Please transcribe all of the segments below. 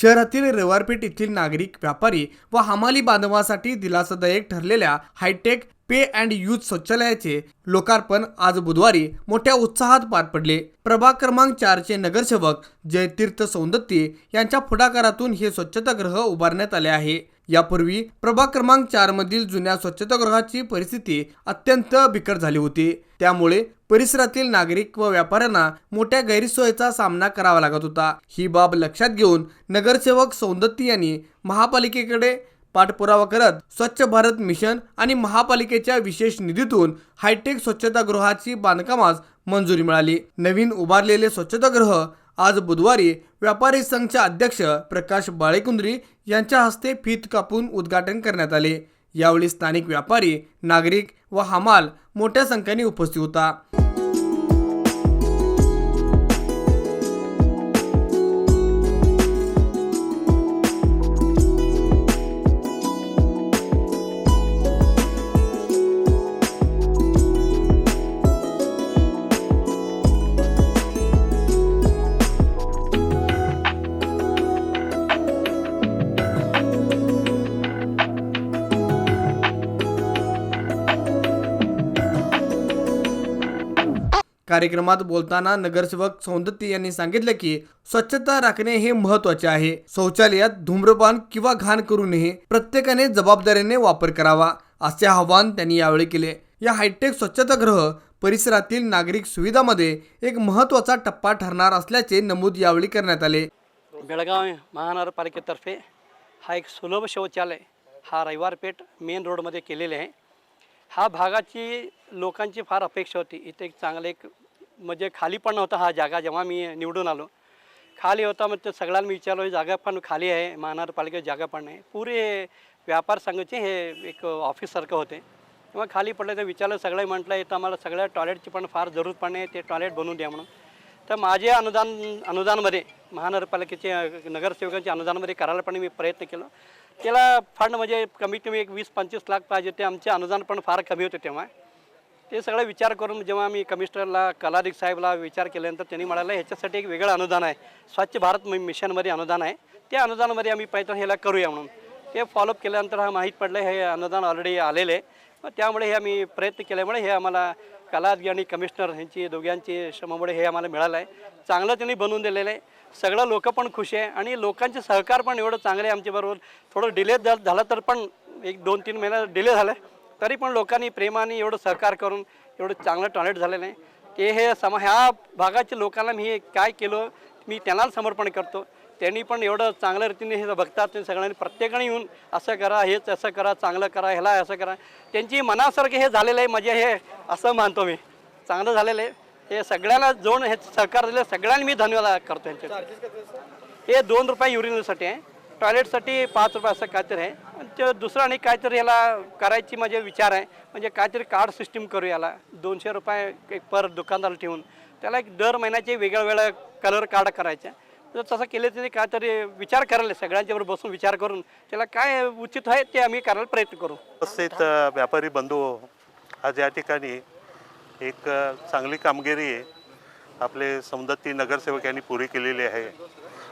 शहरातील रवारपेठ येथील नागरिक व्यापारी व हमाली बांधवासाठी दिलासादायक ठरलेल्या हायटेक पे अँड यूथ शौचालयाचे लोकार्पण आज बुधवारी मोठ्या उत्साहात पार पडले. प्रभाग क्रमांक चारचे नगरसेवक जयतीर्थ सौंदत्ती यांच्या पुढाकारातून हे स्वच्छतागृह उभारण्यात आले आहे. यापूर्वी प्रभाग क्रमांक चार मधील जुन्या स्वच्छतागृहाची परिस्थिती अत्यंत बिकट झाली होती. त्यामुळे परिसरातील नागरिक व व्यापाऱ्यांना मोठ्या गैरसोयीचा सामना करावा लागत होता. ही बाब लक्षात घेऊन नगरसेवक सौंदत्ती यांनी महापालिकेकडे पाठपुरावा करत स्वच्छ भारत मिशन आणि महापालिकेच्या विशेष निधीतून हायटेक स्वच्छतागृहाची बांधकामास मंजुरी मिळाली. नवीन उभारलेले स्वच्छतागृह आज बुधवारी व्यापारी संघचे अध्यक्ष प्रकाश बाळेकुंद्री यांच्या हस्ते फीत कापून उद्घाटन करण्यात आले. यावेळी स्थानिक व्यापारी नागरिक व हमाल मोठ्या संख्येने उपस्थित होता. कार्यक्रमात बोलताना नगरसेवक सौंदत्य यांनी सांगितलं की स्वच्छता राखणे हे महत्त्वाचे आहे. शौचालयात धूम्रपान किंवा घाण करू नये. प्रत्येकाने जबाबदारीने वापर करावा असे आवाहन त्यांनी यावेळी केले. या हायटेक स्वच्छतागृह परिसरातील नागरिक सुविधामध्ये एक महत्त्वाचा टप्पा ठरणार असल्याचे नमूद यावेळी करण्यात आले. बेळगाव महानगरपालिकेतर्फे हा एक सुलभ शौचालय हा रविवार पेठ मेन रोडमध्ये केलेले आहे. हा भागाची लोकांची फार अपेक्षा होती. इथे एक चांगलं एक म्हणजे खाली पण नव्हता हा जागा जेव्हा मी निवडून आलो. खाली होता मग ते सगळ्यांना मी विचारलो जागा पण खाली आहे महानगरपालिकेची जागा पण नाही. पुरे व्यापार संघाचे हे एक ऑफिससारखं होते. तेव्हा खाली पडलं तर विचारलं सगळं म्हटलं इथं आम्हाला सगळ्या टॉयलेटची पण फार जरूर पण आहे ते टॉयलेट बनवून द्या म्हणून. तर माझे अनुदान अनुदानमध्ये महानगरपालिकेचे अ, नगरसेवकांच्या अनुदानमध्ये करायला पण मी प्रयत्न केला. त्याला फंड म्हणजे कमीत कमी एक वीस पंचवीस लाख पाहिजे ते आमचे अनुदान पण फार कमी होते तेव्हा. ते सगळं विचार करून जेव्हा आम्ही कमिशनरला कलाधिक साहेबला विचार केल्यानंतर त्यांनी म्हणाला ह्याच्यासाठी एक वेगळं अनुदान आहे. स्वच्छ भारत मिशनमध्ये अनुदान आहे. त्या अनुदानामध्ये आम्ही प्रयत्न ह्याला करूया म्हणून. ते फॉलोअप केल्यानंतर हा माहीत पडलं हे अनुदान ऑलरेडी आलेलं आहे. त्यामुळे हे आम्ही प्रयत्न केल्यामुळे हे आम्हाला कलादगी आणि कमिशनर ह्यांची दोघांची श्रमामुळे हे आम्हाला मिळालं आहे. चांगलं त्यांनी बनवून दिलेलं आहे. सगळं लोक पण खुश आहे आणि लोकांचे सहकार पण एवढं चांगलं आहे आमच्याबरोबर. थोडं डिले झालं तर पण एक दोन तीन महिना डिले झालं. तरी पण लोकांनी प्रेमाने एवढं सहकार करून एवढं चांगलं टॉयलेट झालेलं आहे. ते हे सम ह्या भागाच्या लोकांना मी हे काय केलं मी त्यांना समर्पण करतो. त्यांनी पण एवढं चांगल्या रीतीने हे बघतात ते सगळ्यांनी प्रत्येकाने येऊन असं करा हेच असं करा चांगलं करा ह्याला असं करा. त्यांची मनासारखे हे झालेलं आहे म्हणजे हे असं मानतो मी. चांगलं झालेलं आहे. हे सगळ्यांना जोड हे सहकार दिलं सगळ्यांनी मी धन्यवाद करतो यांचे हे दोन रुपये युरिनसाठी आहे. टॉयलेटसाठी पाच रुपये असं काहीतरी आहे. आणि ते दुसरं आणि काहीतरी याला करायची माझे विचार आहे. म्हणजे काहीतरी कार्ड सिस्टीम करू याला. दोनशे रुपये एक पर दुकानदार ठेवून. त्याला एक दर महिन्याचे वेगळ्या वेगळ्या कलर कार्ड करायचे. जर तसं केलं तरी काहीतरी विचार करायला सगळ्यांच्याबरोबर बसून विचार करून त्याला काय उचित आहे ते आम्ही करायला प्रयत्न करू. उपस्थित व्यापारी बंधू आज या ठिकाणी एक चांगली कामगिरी आपले सौंदत्ती नगरसेवक यांनी पुरी केलेली आहे.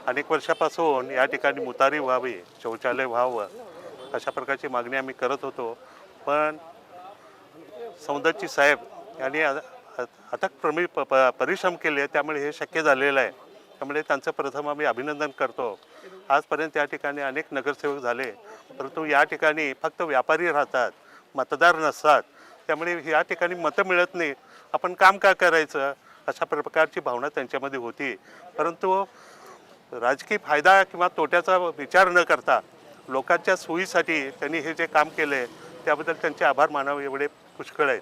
अनेक वर्षापासून या ठिकाणी मुतारी व्हावी शौचालय व्हावं अशा प्रकारची मागणी आम्ही करत होतो. पण सौंदरजी साहेब यांनी अथक प्रमी प प- परिश्रम केले त्यामुळे हे शक्य झालेलं आहे. त्यामुळे त्यांचं प्रथम आम्ही अभिनंदन करतो. आजपर्यंत या ठिकाणी अनेक नगरसेवक झाले परंतु या ठिकाणी फक्त व्यापारी राहतात मतदार नसतात. त्यामुळे या ठिकाणी मतं मिळत नाही आपण काम का करायचं? अशा प्रकारची भावना त्यांच्यामध्ये होती. परंतु राजकीय फायदा किंवा तोट्याचा विचार न करता लोकांच्या सोयीसाठी त्यांनी हे जे काम केले त्याबद्दल त्यांचे आभार मानावे एवढे पुष्कळ आहेत.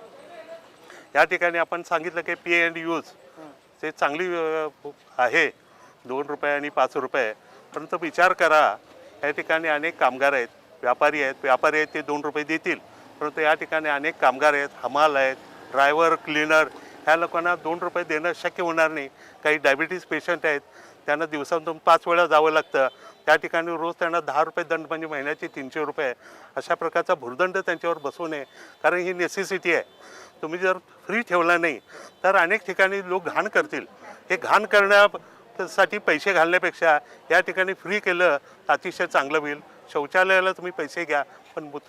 या ठिकाणी आपण सांगितलं की पी अँड यूज ते चांगली आहे दोन रुपये आणि पाच रुपये. परंतु विचार करा या ठिकाणी अनेक कामगार आहेत व्यापारी आहेत व्यापारी आहेत ते दोन रुपये देतील. परंतु या ठिकाणी अनेक कामगार आहेत हमाल आहेत ड्रायव्हर क्लीनर ह्या लोकांना दोन रुपये देणं शक्य होणार नाही. काही डायबिटीज पेशंट आहेत त्यांना दिवसातून पाच वेळा जावं लागतं. त्या ठिकाणी रोज त्यांना दहा रुपये दंड म्हणजे महिन्याचे तीनशे रुपये अशा प्रकारचा भुर्दंड त्यांच्यावर बसवू नये. कारण ही नेसेसिटी आहे. तुम्ही जर फ्री ठेवला नाही तर अनेक ठिकाणी लोक घाण करतील. हे घाण करण्या साठी पैसे घालण्यापेक्षा या ठिकाणी फ्री केलं अतिशय चांगलं होईल. शौचालयाला तुम्ही पैसे घ्या पण मुत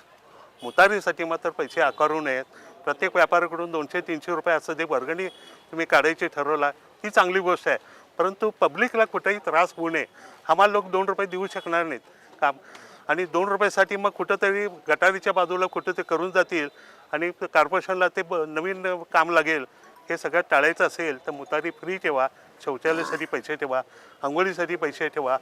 मुतारीसाठी मात्र पैसे आकारू नयेत. प्रत्येक व्यापाऱ्याकडून दोनशे तीनशे रुपये असं जे वर्गणी तुम्ही काढायची ठरवला ही चांगली गोष्ट आहे. परंतु पब्लिकला कुठेही त्रास होऊ नये. आम्हाला लोक दोन रुपये देऊ शकणार नाहीत. काम. आणि दोन रुपयासाठी मग कुठंतरी गटारीच्या बाजूला कुठं ते करून जातील आणि कॉर्पोरेशनला ते ब- नवीन काम लागेल हे सगळं टाळायचं असेल तर मुतारी फ्री ठेवा शौचालयासाठी पैसे ठेवा आंघोळीसाठी पैसे ठेवा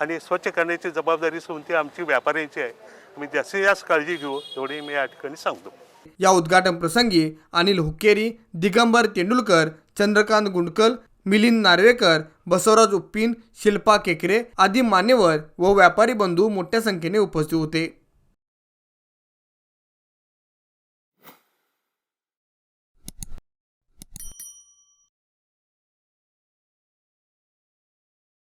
आणि स्वच्छ करण्याची जबाबदारी सोडून ती आमची व्यापाऱ्यांची आहे. आम्ही जास्तीत जास्त काळजी घेऊ एवढी मी या ठिकाणी सांगतो. या उद्घाटन प्रसंगी अनिल हुक्केरी दिगंबर तेंडुलकर चंद्रकांत गुंडकल मिलिंद नार्वेकर बसवराज उप्पीन शिल्पा केकरे आदी मान्यवर व व्यापारी बंधू मोठ्या संख्येने उपस्थित होते.